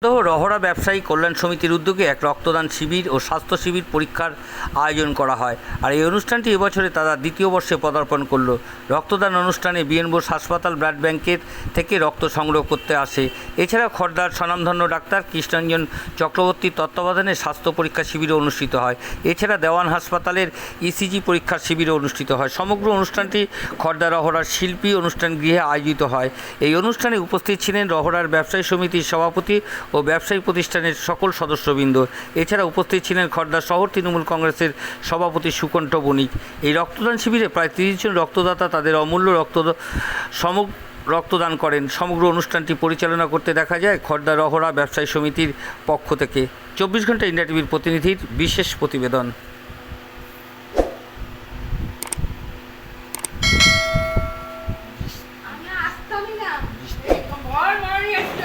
But Rahara ব্যবসায়ী কল্যাণ সমিতির উদ্যোগে এক রক্তদান শিবির ও স্বাস্থ্য শিবির পরীক্ষার আয়োজন করা হয়। আর এই অনুষ্ঠানটি এবছরে তারা দ্বিতীয় বর্ষে পদার্পণ করল। রক্তদান অনুষ্ঠানে বিএন বোস হাসপাতাল ব্লাড ব্যাংকের থেকে রক্ত সংগ্রহ করতে আসে। এছাড়া খর্দার স্বনামধন্য ডাক্তার কৃষ্ণাঞ্জন চক্রবর্তীর তত্ত্বাবধানে স্বাস্থ্য পরীক্ষা শিবিরও অনুষ্ঠিত হয়। এছাড়া দেওয়ান হাসপাতালের ইসিজি পরীক্ষার শিবিরও অনুষ্ঠিত হয়। সমগ্র অনুষ্ঠানটি খর্দা রহরার শিল্পী অনুষ্ঠান গৃহে আয়োজিত হয়। এই অনুষ্ঠানে উপস্থিত ছিলেন রহরার ব্যবসায়ী সমিতির সভাপতি ও ব্যবসায়ী প্রতিষ্ঠানের সকল সদস্যবৃন্দ, এছাড়া উপস্থিত ছিলেন খর্দা শহর তৃণমূল কংগ্রেসের সভাপতি সুকণ্ঠ বণিক। এই রক্তদান শিবিরে প্রায় তিরিশ জন রক্তদাতা তাদের অমূল্য রক্ত সমগ্র রক্তদান করেন। সমগ্র অনুষ্ঠানটি পরিচালনা করতে দেখা যায় খর্দা রহরা ব্যবসায়ী সমিতির পক্ষ থেকে। চব্বিশ ঘণ্টা ইন্ডিয়া টিভির প্রতিনিধির বিশেষ প্রতিবেদন আমি আসতামই না ভয় ভয় একটা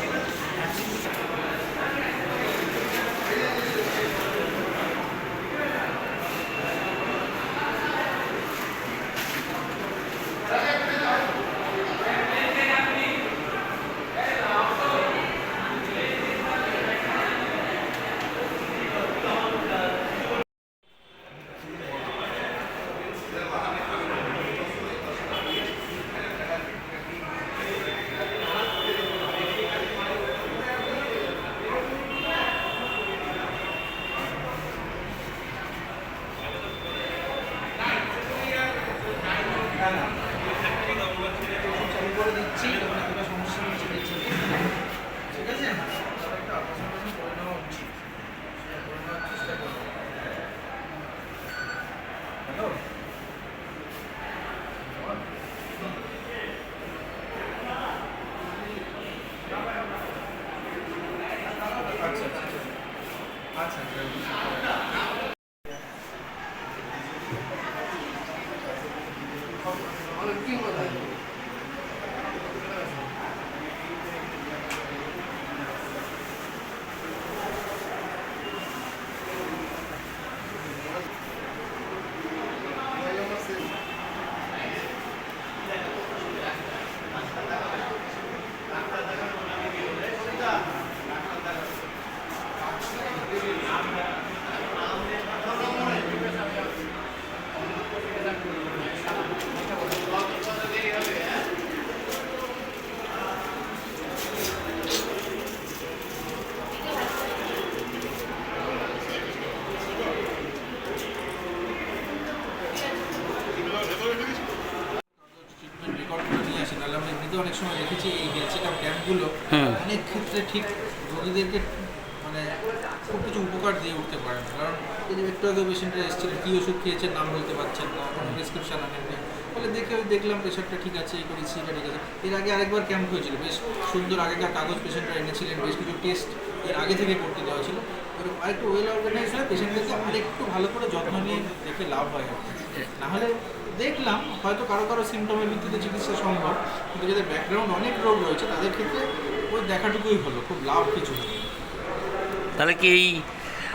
চালু করে দিচ্ছি তখন কোনো সমস্যা হচ্ছে দেখছি ঠিক আছে একটা অপারেশন করে নেওয়া উচিত সেটা করে নেওয়ার চেষ্টা করব হ্যালো আচ্ছা আচ্ছা আচ্ছা কি আমরা এমনিতে অনেক সময় দেখেছি এই চেক আপ ক্যাম্পগুলো অনেক ক্ষেত্রে ঠিক রোগীদেরকে মানে খুব কিছু উপকার দিয়ে উঠতে পারে না। কারণ এই যে একটু আগে পেশেন্টরা এসেছিলেন কী ওষুধ খেয়েছেন নাম বলতে পারছেন না কোনো প্রেসক্রিপশন আনেননি। ফলে দেখে দেখলাম প্রেশারটা ঠিক আছে এই করেছি এটা ঠিক আছে। এর আগে আরেকবার ক্যাম্প হয়েছিল বেশ সুন্দর আগেকার কাগজ পেশেন্টরা এনেছিলেন বেশ কিছু টেস্ট এর আগে থেকে করতে দেওয়া ছিল। আরেকটু ওয়েল অর্গানাইজ হয়ে পেশেন্টদেরকে আরেকটু ভালো করে যত্ন নিয়ে দেখে লাভ হয় আর কি। দেখলাম হয়তো কারও কারও সিমটমের ভিত্তিতে চিকিৎসা সম্ভব কিন্তু যাদের ব্যাকগ্রাউন্ড অনেক রোগ রয়েছে তাদের ক্ষেত্রে ওই দেখাটুকুই হলো খুব লাভ কিছু না। তাহলে কি এই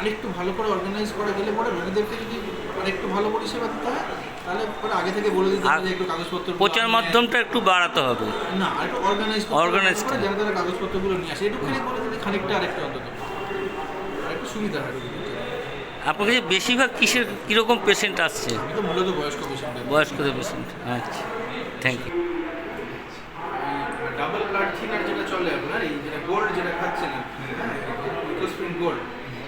আরেকটু ভালো করে অর্গানাইজ করা গেলে পরে রোগীদেরকে যদি আরেকটু ভালো পরিষেবা দিতে হয় তাহলে পরে আগে থেকে বলে দিতে হবে যে একটু কাগজপত্র প্রচার মাধ্যমটা একটু বাড়াতে হবে না আরেকটু অর্গানাইজ Organize করে যেন তারা কাগজপত্রগুলো নিয়ে আসে এটুকুনি বলে দিলে খানিকটা আরেকটু অন্তত আরেকটু সুবিধা হয় রোগীদের। আপনার কাছে বেশিরভাগ কিসের কীরকম পেশেন্ট আসছে? মূলত বয়স্ক পেশেন্ট বয়স্কদের পেশেন্ট আচ্ছা thank you double blood thinner যেটা চলে আপনার এই যেটা গোল্ড যেটা খাচ্ছেন ইকোস্প্রিন গোল্ড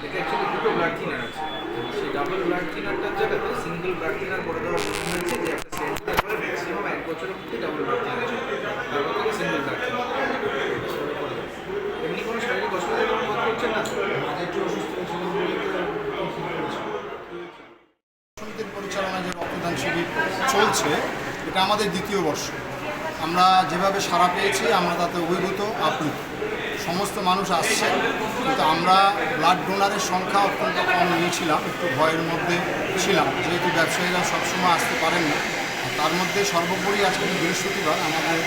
এটা অ্যাকচুয়ালি দুটো ব্লাড থিনার আছে। সেই ডাবল ব্লাড থিনারটার জায়গাতে সিঙ্গেল ব্লাড থিনার করে দেওয়ার জন্য হয়েছে যে একটা সেন্টার করে ম্যাক্সিমাম এক বছরের মধ্যে ডাবল বাড়তে গেছে ডাবল থেকে সিঙ্গেল বাড়তে এমনি কোনো শারীরিক অসুবিধা কোনো বোধ করছেন না? একটু চলছে, এটা আমাদের দ্বিতীয় বর্ষ। আমরা যেভাবে সারা পেয়েছি, আমরা তাতে অভিভূত আপ্লুত সমস্ত মানুষ আসছে, কিন্তু আমরা ব্লাড ডোনারের সংখ্যা অত্যন্ত কম নিয়েছিলাম, একটু ভয়ের মধ্যে ছিলাম। যেহেতু ব্যবসায়ীরা সবসময় আসতে পারেন না তার মধ্যে সর্বোপরি আজকে বৃহস্পতিবার আমাদের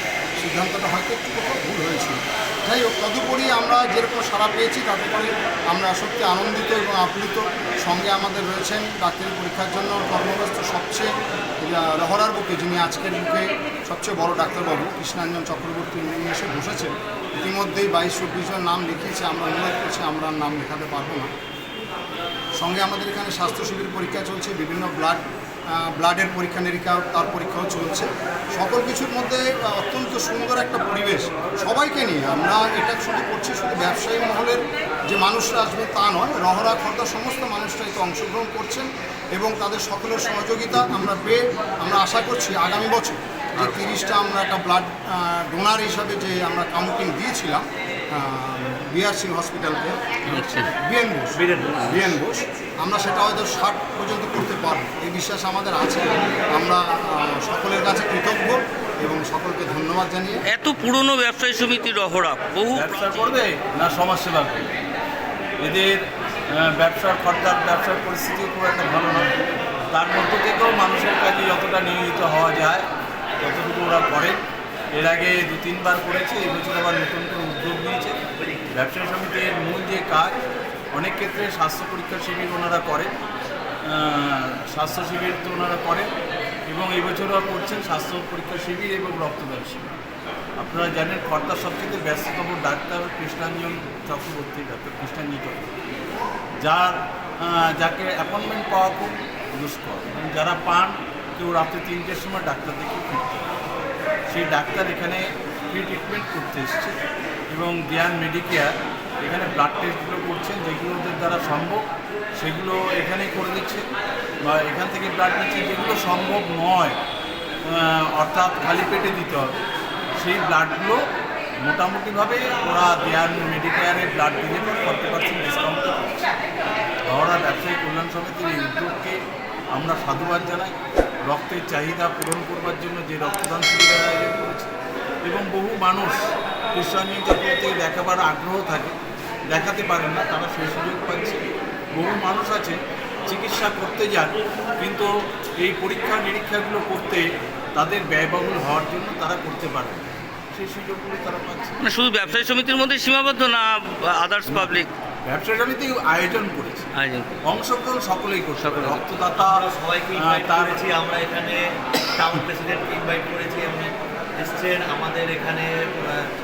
সিদ্ধান্তটা হয়তো একটু কোথাও ভুল হয়েছিল যাই হোক, তদুপরি আমরা যেরকম সাড়া পেয়েছি তাতে করে আমরা সত্যি আনন্দিত এবং আপ্লুত। সঙ্গে আমাদের রয়েছেন ডাক্তারি পরীক্ষার জন্য কর্মব্যস্ত সবচেয়ে রহরার বুকে, যিনি আজকের বুকে সবচেয়ে বড় ডাক্তারবাবু, কৃষ্ণাঞ্জন চক্রবর্তী, উনি এসে বসেছেন। ইতিমধ্যেই বাইশ চব্বিশ জন নাম লিখিয়েছে, আমরা অনুরোধ করছি আমরা নাম লেখাতে পারব না। সঙ্গে আমাদের এখানে স্বাস্থ্য শিবির পরীক্ষা চলছে, বিভিন্ন ব্লাড ব্লাডের পরীক্ষা, নিরীক্ষা, তার পরীক্ষাও চলছে। সকল কিছুর মধ্যে অত্যন্ত সুন্দর একটা পরিবেশ সবাইকে নিয়ে। আমরা এটা শুধু করছি শুধু ব্যবসায়ী মহলের যে মানুষরা আসবে তা নয়, রহরা, খর্দা সমস্ত মানুষরা এতে অংশগ্রহণ করছেন এবং তাদের সকলের সহযোগিতা আমরা পেয়ে আমরা আশা করছি আগামী বছর যে তিরিশটা আমরা একটা ব্লাড ডোনার হিসাবে যে আমরা কাউন্টিং দিয়েছিলাম বিআরসি হসপিটালকে বিএন বোস বিএন বোস আমরা সেটা হয়তো ষাট পর্যন্ত করতে পারব। এই বিশ্বাস আমাদের আছে। আমরা সকলের কাছে কৃতজ্ঞ এবং সকলকে ধন্যবাদ জানিয়ে। এত পুরনো ব্যবসায়ী সমিতির রহরা বহু ব্যবসা করবে না সমাজসেবা করবে? এদের ব্যবসার খরচার ব্যবসার পরিস্থিতিও খুব একটা ভালো নয়। তার মধ্য থেকেও মানুষের কাজে যতটা নিয়োজিত হওয়া যায় ততটুকু ওরা করে, এর আগে দু তিনবার করেছে এবছর আবার নতুন করে উদ্যোগ নিয়েছে। ব্যবসায়ী সমিতির মূল যে কাজ, অনেক ক্ষেত্রে স্বাস্থ্য পরীক্ষা শিবির ওনারা করে স্বাস্থ্য শিবির তো ওনারা করেন এবং এবছরও করছেন স্বাস্থ্য পরীক্ষা শিবির এবং রক্তদান শিবির। আপনারা জানেন, কর্তার সবচেয়ে ব্যস্ততম ডাক্তার কৃষ্ণাঞ্জন চক্রবর্তী, ডাক্তার কৃষ্ণাঞ্জন চক্রবর্তী। যার যাকে অ্যাপয়েন্টমেন্ট পাওয়া খুব দুষ্কর। যারা পান কেউ রাত্রে তিনটের সময় ডাক্তার দেখে ফিরতে সেই ডাক্তার এখানে ফ্রি ট্রিটমেন্ট করতে এসছে এবং জ্ঞান মেডিকেয়ার এখানে ব্লাড টেস্টগুলো করছেন, যেগুলো ওদের দ্বারা সম্ভব, সেগুলো এখানেই করে দিচ্ছে। বা এখান থেকে ব্লাড নিচ্ছে, যেগুলো সম্ভব নয় অর্থাৎ খালি পেটে দিতে হবে। সেই ব্লাডগুলো মোটামুটিভাবে ওরা দেয়ার মেডিকেয়ারে ব্লাড দিলে ফর্টি পার্সেন্ট ডিসকাউন্ট হাওড়া ব্যবসায়ী কল্যাণ সমিতির এই উদ্যোগকে আমরা সাধুবাদ জানাই। রক্তের চাহিদা পূরণ করবার জন্য যে রক্তদান শিবিরের আয়োজন করেছে। এবং বহু মানুষ কৃষ্ণাঞ্জন চক্রবর্তী দেখাবার আগ্রহ থাকে, দেখাতে পারেন না, তারা সেই সুযোগ পাচ্ছে। বহু মানুষ আছে, চিকিৎসা করতে যান, কিন্তু এই পরীক্ষা নিরীক্ষাগুলো করতে তাদের ব্যয়বহুল হওয়ার জন্য তারা করতে পারে সেই সুযোগগুলো তারা পাচ্ছে। মানে শুধু ব্যবসায়ী সমিতির মধ্যে সীমাবদ্ধ না আদার্স পাবলিক ব্যবসা সমিতি আয়োজন করেছে। আয়োজন অংশগ্রহণ সকলেই করছে। রক্তদাতা সবাইকে তার করেছি। আমরা এখানে টাউন প্রেসিডেন্টকে ইনভাইট করেছি উনি এসছেন আমাদের এখানে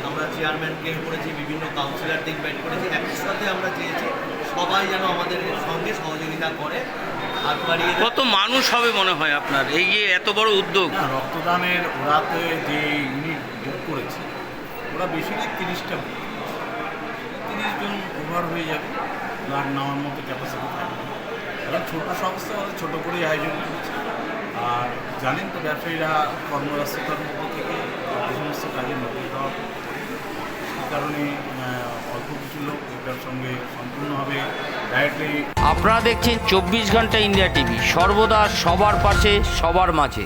আমরা চেয়ারম্যানকে করেছি বিভিন্ন কাউন্সিলরকে ইনভাইট করেছি। একই সাথে আমরা চেয়েছি সবাই যেন আমাদের সঙ্গে সহযোগিতা করে। কত মানুষ হবে মনে হয় আপনার? এই যে এত বড় উদ্যোগ। রক্তদানের ওরাতে যে ইউনিট যোগ করেছে ওরা বেশি না তিরিশটা বুক তিরিশ জন ওভার হয়ে যাবে। ব্লাড নেওয়ার মতো ক্যাপাসিটি থাকবে এরা ছোটো সংস্থা ওরা ছোটো করেই আয়োজন করেছে। আর জানেন তো ব্যবসায়ীরা কর্মব্যস্ততার মধ্যে থেকে সমস্ত কাজের মধ্যে দেওয়া কারণে অল্প কিছু লোক এটার সঙ্গে সম্পূর্ণভাবে ডাইরেক্টলি আপনারা দেখছেন চব্বিশ ঘণ্টা ইন্ডিয়া টিভি। সর্বদা সবার পাশে, সবার মাঝে।